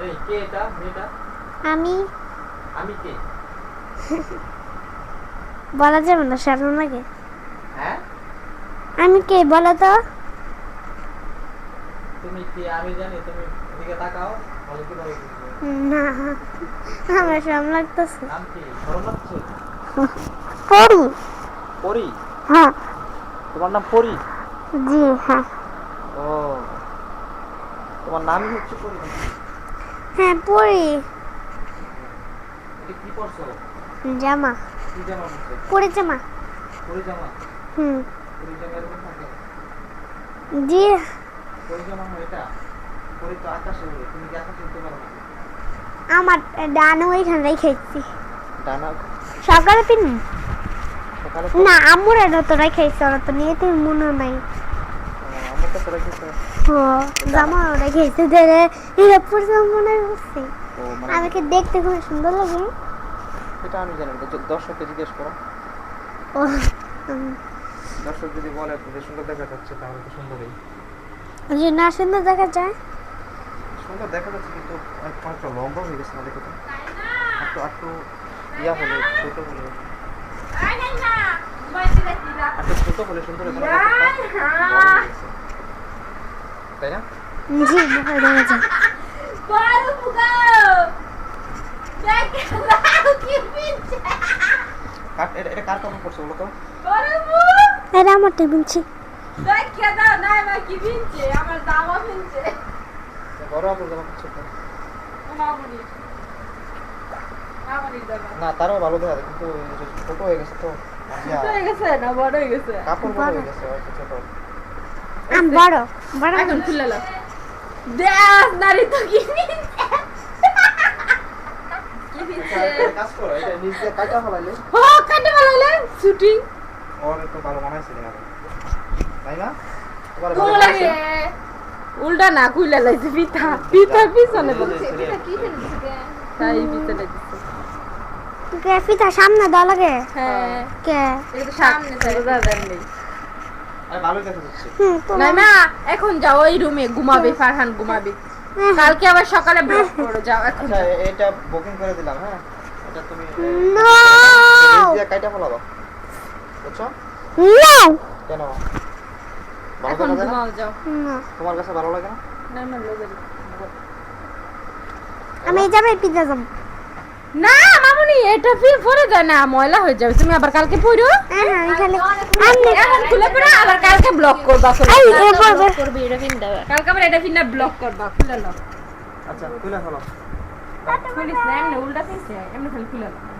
এই কে এটা? মেয়েটা? আমি। আমি কে? বলা যাবে না হ্যাঁ? আমি কে বলো তো। তুমি কে? আমি জানি তুমি এদিকে তাকাও ভালো কীভাবে না আমার শরম লাগতেছে। নাম কি? শরম লাগছে পড়ি পরি? হ্যাঁ। তোমার নাম পরি? জি হ্যাঁ। ও। তোমার নামই হচ্ছে পরি? হ্যাঁ পড়ি কি পরছো? জামা। কি জামা পরছো? পরে জামা। পরি জামা? হুম। পরি জামা এরকম থাকে? জি। পরি জামা হয় এটা? পরি তো আকাশে উড়ে তুমি কি আকাশে উঠতে পারো আমার ডানা ওইখানে রেখেছি ডানা সকালে পিন না আম্মুর তো রেখেছি ওরা তো নিয়ে তুমি মনে নাই। কাছে রেখেছে ও জামা রেখেছি ধরে এটা পুরো মনে হচ্ছে। ও মানে আমাকে দেখতে খুব সুন্দর লাগে। এটা আমি জানি না দর্শককে জিজ্ঞেস করো। ও দর্শক যদি বলে যে সুন্দর দেখা যাচ্ছে তাহলে তো সুন্দরই। যে না সুন্দর দেখা যায়? সুন্দর দেখা যাচ্ছে কিন্তু অনেক- অনেকটা লম্বা হয়ে গেছে না দেখো তো? একটু একটু ইয়া হলে ছোট হলে। একটু ছোট হলে সুন্দর হতো না ব্যাপারটা? বড় হয়ে গেছে। তাই না? জি মুখে দেখা যায় কার এটা এটা কার কাপড় পরছে বলো তো? এটা আমার টেবিলছি বড় আপুর জামা পরছে তো। না তারও ভালো দেখা যায় কিন্তু ছোট হয়ে গেছে তো। ইয়া, কাপড় বড় হয়ে গেছে ছোট। আমি বড়। বড় এখন খুলে লো দেখ নারী তো কি এটা একটা কাজ করো এটা নিচ দিয়ে কাটা ফেলাইলে। ও কাটে বানাইলে শুটিং ওর একটু ভালো মানাইছে দেখা। যায়। তাই না? তোমার লাগে? উল্টা না খুলে লাইছে পিঠা। পিঠা পিছনে বলছে। তাই পিছনে দিচ্ছে কে পিতা সামনে দেওয়া লাগে? হ্যাঁ। কে? এটা সামনে নেই। না এখন যাও ওই রুমে ঘুমাবে ফারহান ঘুমাবে। কালকে আবার সকালে ব্লক করো যাও এখন আচ্ছা এটা বুকিং করে দিলাম হ্যাঁ? এটা তুমি নো কাইটা বুঝছ? নো কেন? এখন ঘুমাও যাও। তোমার কাছে ভালো লাগে না? না আমি এই যাবে পিজা যাম না মামুনি এটা ফিল পরে যায় না ময়লা হয়ে যাবে। তুমি আবার কালকে পড়ো? হ্যাঁ হ্যাঁ আমি এখন খুলে পড়ো আবার কালকে ব্লক করবা করবে এটা ফিন করবে কালকে আবার এটা ফিন না ব্লক করবা খুলে নাও। আচ্ছা খুলে ফেলো। খুলিস না এমনি উল্টা ফিরছে এমনি খালি খুলে নাও।